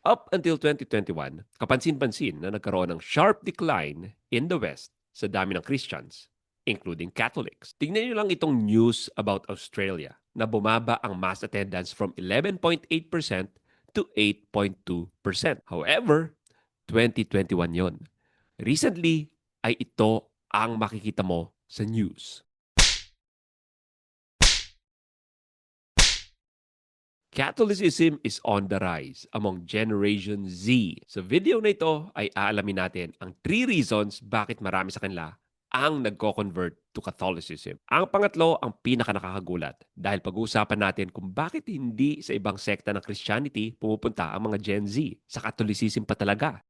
Up until 2021, kapansin-pansin na nagkaroon ng sharp decline in the West sa dami ng Christians, including Catholics. Tingnan niyo lang itong news about Australia na bumaba ang mass attendance from 11.8% to 8.2%. However, 2021 yon. Recently, ay ito ang makikita mo sa news. Catholicism is on the rise among Generation Z. Sa video na ito ay aalamin natin ang three reasons bakit marami sa kanila ang nagko-convert to Catholicism. Ang pangatlo, ang pinaka nakakagulat dahil pag-uusapan natin kung bakit hindi sa ibang sekta ng Christianity pumupunta ang mga Gen Z. Sa Catholicism pa talaga.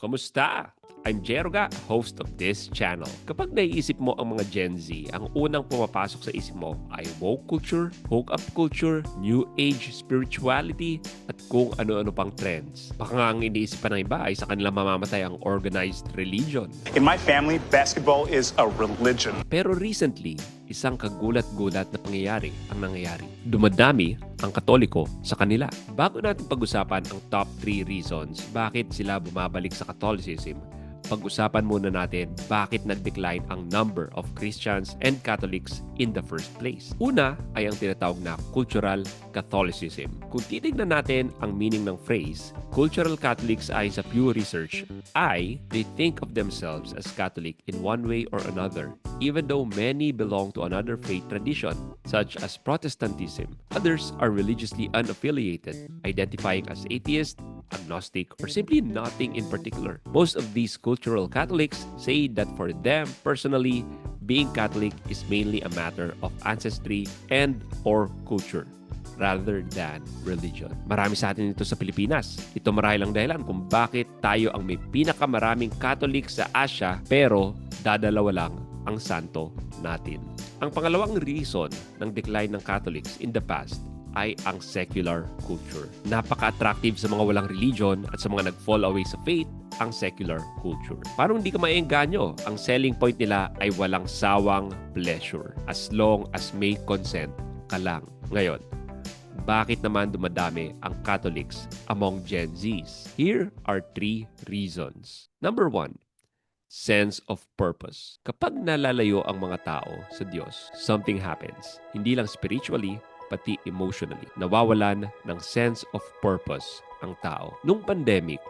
Kamusta? I'm Jeroga, host of this channel. Kapag naiisip mo ang mga Gen Z, ang unang pumapasok sa isip mo ay woke culture, hook-up culture, new age spirituality, at kung ano-ano pang trends. Baka nga ang iniisip pa ng iba ay sa kanila mamamatay ang organized religion. In my family, basketball is a religion. Pero recently, isang kagulat-gulat na pangyayari ang nangyayari. Dumadami ang katoliko sa kanila. Bago natin pag-usapan ang top 3 reasons bakit sila bumabalik sa Catholicism, pag-usapan muna natin bakit nag-decline ang number of Christians and Catholics in the first place. Una ay ang tinatawag na cultural Catholicism. Kung titignan natin ang meaning ng phrase, cultural Catholics ay sa Pew Research ay they think of themselves as Catholic in one way or another, even though many belong to another faith tradition such as Protestantism. Others are religiously unaffiliated, identifying as atheist, agnostic, or simply nothing in particular. Most of these cultural Catholics say that for them personally, being Catholic is mainly a matter of ancestry and or culture rather than religion. Marami sa atin ito sa Pilipinas. Ito marahil ang dahilan kung bakit tayo ang may pinakamaraming Catholic sa Asia pero dadalawa lang ang santo natin. Ang pangalawang reason ng decline ng Catholics in the past ay ang secular culture. Napaka-attractive sa mga walang religion at sa mga nag-fall away sa faith ang secular culture. Parang hindi ka maiengganyo. Ang selling point nila ay walang sawang pleasure as long as may consent ka lang. Ngayon, bakit naman dumadami ang Catholics among Gen Zs? Here are three reasons. Number one, sense of purpose. Kapag nalalayo ang mga tao sa Diyos, something happens. Hindi lang spiritually, pati emotionally. Nawawalan ng sense of purpose ang tao. Nung pandemic,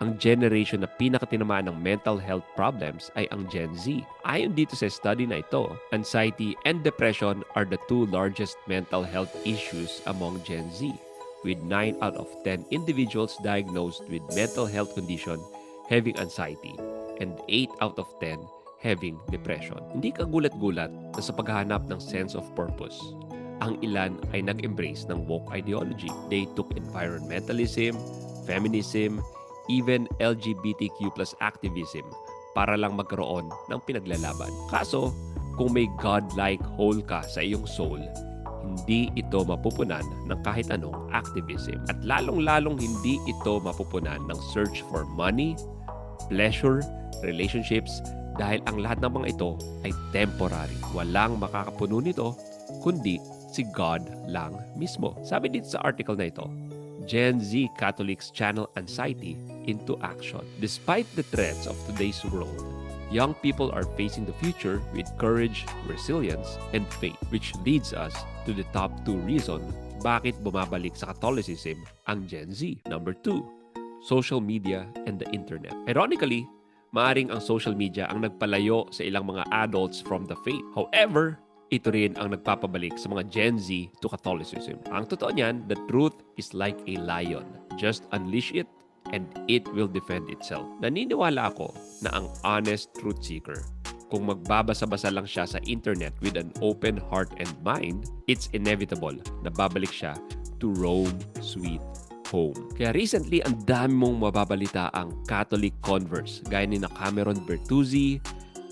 ang generation na pinakatinamaan ng mental health problems ay ang Gen Z. Ayon dito sa study na ito, anxiety and depression are the two largest mental health issues among Gen Z, with 9 out of 10 individuals diagnosed with mental health condition having anxiety and 8 out of 10 having depression. Hindi kagulat-gulat na sa paghahanap ng sense of purpose, ang ilan ay nag-embrace ng woke ideology. They took environmentalism, feminism, even LGBTQ plus activism para lang magkaroon ng pinaglalaban. Kaso, kung may godlike hole ka sa iyong soul, hindi ito mapupunan ng kahit anong activism. At lalong-lalong hindi ito mapupunan ng search for money, pleasure, relationships, dahil ang lahat ng mga ito ay temporary. Walang makakapuno nito, kundi si God lang mismo. Sabi dito sa article na ito, Gen Z Catholics channel anxiety into action. Despite the threats of today's world, young people are facing the future with courage, resilience, and faith, which leads us to the top two reason bakit bumabalik sa Catholicism ang Gen Z. Number two, social media and the internet. Ironically, maaring ang social media ang nagpalayo sa ilang mga adults from the faith. However, ito rin ang nagpapabalik sa mga Gen Z to Catholicism. Ang totoo niyan, the truth is like a lion. Just unleash it and it will defend itself. Naniniwala ako na ang honest truth seeker, kung magbabasa-basa lang siya sa internet with an open heart and mind, it's inevitable na babalik siya to Rome, sweet home. Kaya recently, ang dami mong mababalita ang Catholic converts gaya ni na Cameron Bertuzzi,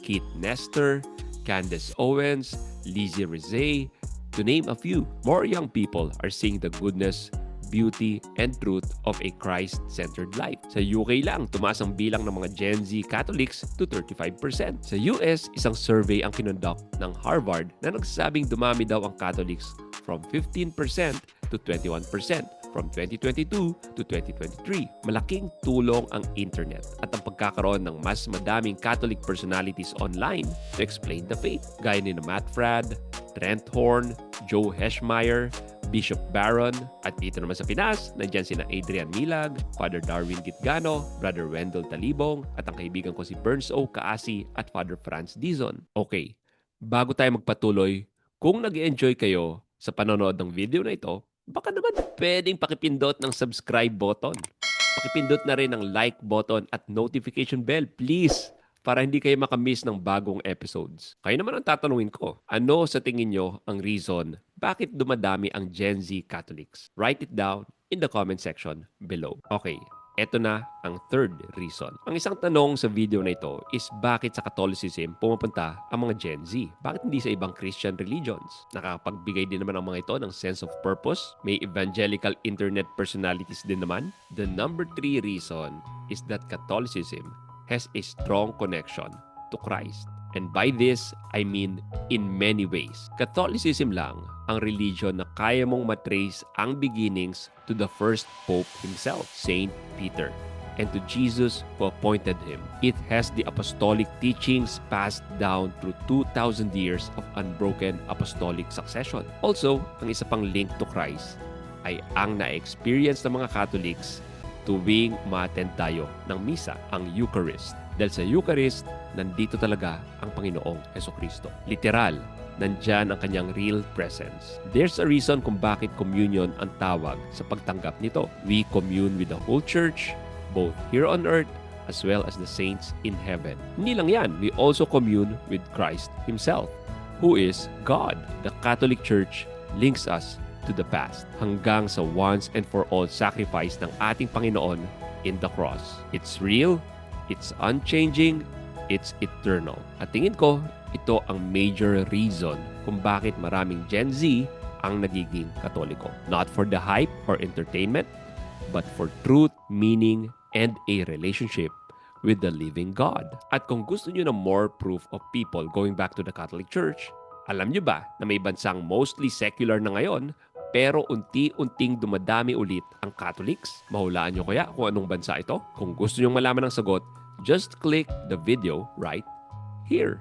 Keith Nestor, Candace Owens, Lizzie Rizze, to name a few. More young people are seeing the goodness, beauty, and truth of a Christ-centered life. Sa UK lang, tumaas ang bilang ng mga Gen Z Catholics to 35%. Sa US, isang survey ang kinonduct ng Harvard na nagsasabing dumami daw ang Catholics from 15% to 21%. From 2022 to 2023. Malaking tulong ang internet at ang pagkakaroon ng mas madaming Catholic personalities online to explain the faith. Gaya ni Matt Frad, Trent Horn, Joe Heschmeyer, Bishop Baron, at dito naman sa Pinas, nandyan sina Adrian Milag, Father Darwin Gitgano, Brother Wendell Talibong, at ang kaibigan ko si Burns O. Kaasi at Father Franz Dizon. Okay, bago tayo magpatuloy, kung nag enjoy kayo sa panonood ng video na ito, baka naman pwedeng pakipindot ng subscribe button. Pakipindot na rin ng like button at notification bell, please para hindi kayo makamiss ng bagong episodes. Kayo naman ang tatanungin ko, ano sa tingin nyo ang reason bakit dumadami ang Gen Z Catholics? Write it down in the comment section below. Okay, eto na ang third reason. Ang isang tanong sa video na ito is bakit sa Catholicism pumupunta ang mga Gen Z? Bakit hindi sa ibang Christian religions? Nakakapagbigay din naman ang mga ito ng sense of purpose? May evangelical internet personalities din naman? The number three reason is that Catholicism has a strong connection to Christ. And by this, I mean in many ways. Catholicism lang ang religion na kaya mong matrace ang beginnings to the first Pope himself, Saint Peter, and to Jesus who appointed him. It has the apostolic teachings passed down through 2,000 years of unbroken apostolic succession. Also, ang isa pang link to Christ ay ang na-experience ng mga Catholics tuwing ma-attend tayo ng misa, ang Eucharist. Dahil sa Eucharist, nandito talaga ang Panginoong Heso Kristo. Literal, nandyan ang kanyang real presence. There's a reason kung bakit communion ang tawag sa pagtanggap nito. We commune with the whole church, both here on earth as well as the saints in heaven. Hindi lang yan, we also commune with Christ Himself, who is God. The Catholic Church links us to the past hanggang sa once and for all sacrifice ng ating Panginoon in the cross. It's real, it's unchanging, it's eternal. At tingin ko, ito ang major reason kung bakit maraming Gen Z ang nagiging katoliko. Not for the hype or entertainment, but for truth, meaning, and a relationship with the living God. At kung gusto nyo ng more proof of people going back to the Catholic Church, alam nyo ba na may bansang mostly secular na ngayon pero unti-unting dumadami ulit ang Catholics? Mahulaan nyo kaya kung anong bansa ito? Kung gusto nyong malaman ang sagot, just click the video right here.